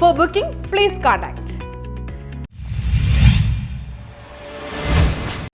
For booking please contact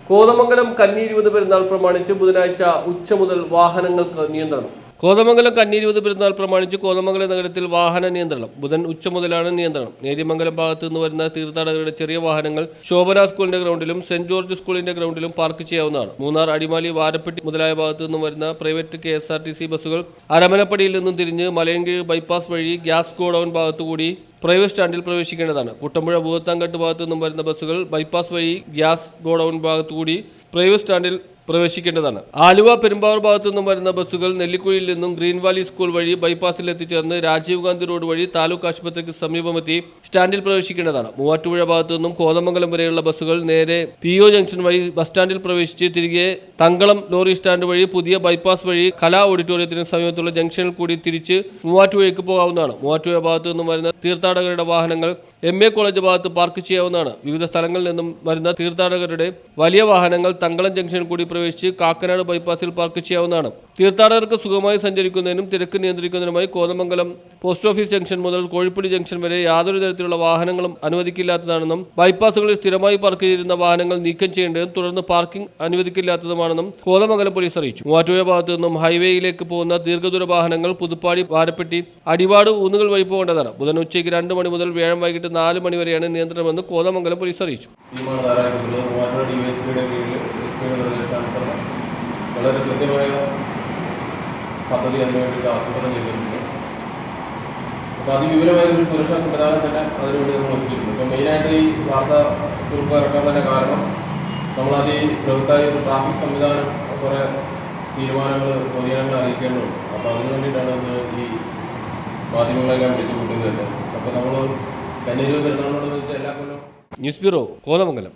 Kothamangalam കന്നീരുവത് പെരുന്നാൾ പ്രമാണിച്ച് ബുധനാഴ്ച ഉച്ച മുതൽ വാഹനങ്ങൾക്ക് നിയന്ത്രണം. കോതമംഗലം കന്നിയിരുപത് പെരുന്നാൾ പ്രമാണിച്ച് കോതമംഗലം നഗരത്തിൽ വാഹന നിയന്ത്രണം. ബുധൻ ഉച്ച മുതലാണ് നിയന്ത്രണം. നേര്യമംഗലം ഭാഗത്ത് നിന്ന് വരുന്ന തീർത്ഥാടകരുടെ ചെറിയ വാഹനങ്ങൾ ശോഭന സ്കൂളിന്റെ ഗ്രൗണ്ടിലും സെന്റ് ജോർജ് സ്കൂളിന്റെ ഗ്രൗണ്ടിലും പാർക്ക് ചെയ്യാവുന്നതാണ്. മൂന്നാർ അടിമാലി വാരപ്പെട്ടി മുതലായ ഭാഗത്തു നിന്നും വരുന്ന private K S R T C ബസ്സുകൾ അരമനപ്പടിയിൽ നിന്നും തിരിഞ്ഞ് മലയൻകീഴ് ബൈപ്പാസ് വഴി ഗ്യാസ് ഗോഡൌൺ ഭാഗത്തുകൂടി പ്രൈവറ്റ് സ്റ്റാൻഡിൽ പ്രവേശിക്കേണ്ടതാണ്. കുട്ടമ്പുഴ ഭൂതത്താങ്കട്ട് ഭാഗത്തു നിന്നും വരുന്ന ബസ്സുകൾ ബൈപ്പാസ് വഴി ഗ്യാസ് ഗോഡൌൺ ഭാഗത്തുകൂടി പ്രൈവറ്റ് സ്റ്റാൻഡിൽ പ്രവേശിക്കേണ്ടതാണ്. ആലുവ പെരുമ്പാവൂർ ഭാഗത്തു നിന്നും വരുന്ന ബസ്സുകൾ നെല്ലിക്കുഴിയിൽ നിന്നും ഗ്രീൻ വാലി സ്കൂൾ വഴി ബൈപ്പാസിൽ എത്തിച്ചേർന്ന് രാജീവ് ഗാന്ധി റോഡ് വഴി താലൂക്ക് ആശുപത്രിക്ക് സമീപമെത്തി സ്റ്റാൻഡിൽ പ്രവേശിക്കേണ്ടതാണ്. മൂവാറ്റുപുഴ ഭാഗത്തു നിന്നും കോതമംഗലം വരെയുള്ള ബസ്സുകൾ നേരെ പി ഒ ജംഗ്ഷൻ വഴി ബസ് സ്റ്റാൻഡിൽ പ്രവേശിച്ച് തിരികെ തങ്കളം ലോറി സ്റ്റാൻഡ് വഴി പുതിയ ബൈപ്പാസ് വഴി കലാ ഓഡിറ്റോറിയത്തിന് സമീപത്തുള്ള ജംഗ്ഷനിൽ കൂടി തിരിച്ച് മൂവാറ്റുപുഴയ്ക്ക് പോകാവുന്നതാണ്. മൂവാറ്റുപുഴ ഭാഗത്തു നിന്നും വരുന്ന തീർത്ഥാടകരുടെ വാഹനങ്ങൾ എം എ കോളേജ് ഭാഗത്ത് പാർക്ക് ചെയ്യാവുന്നതാണ്. വിവിധ സ്ഥലങ്ങളിൽ നിന്നും വരുന്ന തീർത്ഥാടകരുടെ വലിയ വാഹനങ്ങൾ തങ്കളം ജംഗ്ഷനിൽ കൂടി പ്രവേശിച്ച് കാക്കനാട് ബൈപ്പാസിൽ പാർക്ക് ചെയ്യാവുന്നതാണ്. തീർത്ഥാടകർക്ക് സുഖമായി സഞ്ചരിക്കുന്നതിനും തിരക്ക് നിയന്ത്രിക്കുന്നതിനുമായി കോതമംഗലം പോസ്റ്റ് ഓഫീസ് ജംഗ്ഷൻ മുതൽ കോഴിപ്പുടി ജംഗ്ഷൻ വരെ യാതൊരു തരത്തിലുള്ള വാഹനങ്ങളും അനുവദിക്കില്ലാത്തതാണെന്നും ബൈപ്പാസുകളിൽ സ്ഥിരമായി പാർക്ക് ചെയ്തിരുന്ന വാഹനങ്ങൾ നീക്കം ചെയ്യേണ്ടതും തുടർന്ന് പാർക്കിംഗ് അനുവദിക്കില്ലാത്തതുമാണെന്നും കോതമംഗലം പോലീസ് അറിയിച്ചു. മൂവാറ്റുപുഴ ഭാഗത്തു നിന്നും ഹൈവേയിലേക്ക് പോകുന്ന ദീർഘദൂര വാഹനങ്ങൾ പുതുപ്പാടി വാരപ്പെട്ടി അടിവാട് ഊന്നുകൾ വഴി പോകേണ്ടതാണ്. ബുധൻ ഉച്ചയ്ക്ക് രണ്ട് മണി മുതൽ വ്യാഴം വൈകിട്ട് നാല് മണി വരെയാണ് നിയന്ത്രണമെന്ന് കോതമംഗലം പോലീസ് അറിയിച്ചു. നിർദ്ദേശാനുസരണം വളരെ കൃത്യമായ പദ്ധതി അതിനു വേണ്ടിയിട്ട് ആസൂത്രണം ചെയ്തിട്ടുണ്ട്. അപ്പോൾ അതിവിപുലമായ ഒരു സുരക്ഷാ സംവിധാനം തന്നെ അതിനുവേണ്ടി നമ്മൾ ഒരുക്കിയിട്ടുണ്ട്. ഇപ്പോൾ മെയിനായിട്ട് ഈ വാർത്ത കുറിപ്പ് ഇറക്കാൻ തന്നെ കാരണം നമ്മളത് ഈ ബൃഹത്തായ ഒരു ട്രാഫിക് സംവിധാനം കുറേ തീരുമാനങ്ങൾ പൊതുജനങ്ങളെ അറിയിക്കേണ്ടതുണ്ട്. അപ്പോൾ അതിനു വേണ്ടിയിട്ടാണ് ഇന്ന് ഈ മാധ്യമങ്ങളെല്ലാം വിളിച്ചു കൂട്ടുന്നത് തന്നെ. അപ്പോൾ നമ്മൾ കന്യാരൂപ പെരുന്നാളിനോട് വെച്ചാൽ എല്ലാ കൊല്ലം ന്യൂസ് ബ്യൂറോ കോതമംഗലം.